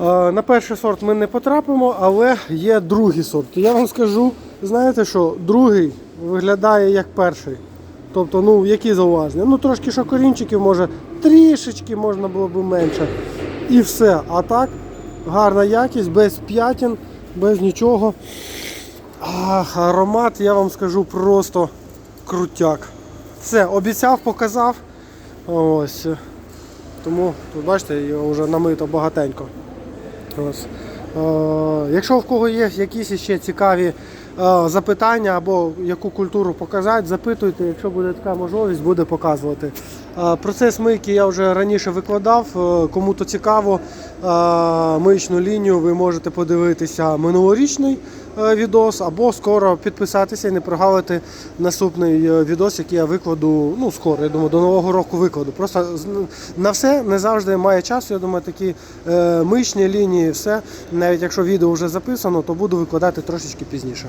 Е, На перший сорт ми не потрапимо, але є другий сорт. Я вам скажу, знаєте що, другий виглядає як перший. Тобто, ну, які зауваження? Ну, трошки шокорінчиків, може, трішечки можна було б менше. І все. А так, гарна якість, без п'ятін, без нічого. Ах, аромат, я вам скажу, просто крутяк. Все, обіцяв, показав. Ось. Тому, тут бачите, його вже намито багатенько. Ось. Е, якщо в кого є якісь ще цікаві запитання або яку культуру показати, запитуйте, якщо буде така можливість, буде показувати. Е, процес мийки я вже раніше викладав. Е, кому то цікаво, е, миючну лінію ви можете подивитися минулорічний е, відос, або скоро підписатися і не прогавити наступний е, відос, який я викладу. Ну, скоро, я думаю, до нового року викладу. Просто на все не завжди має часу. Я думаю, такі е, мишні лінії, все. Навіть якщо відео вже записано, то буду викладати трошечки пізніше.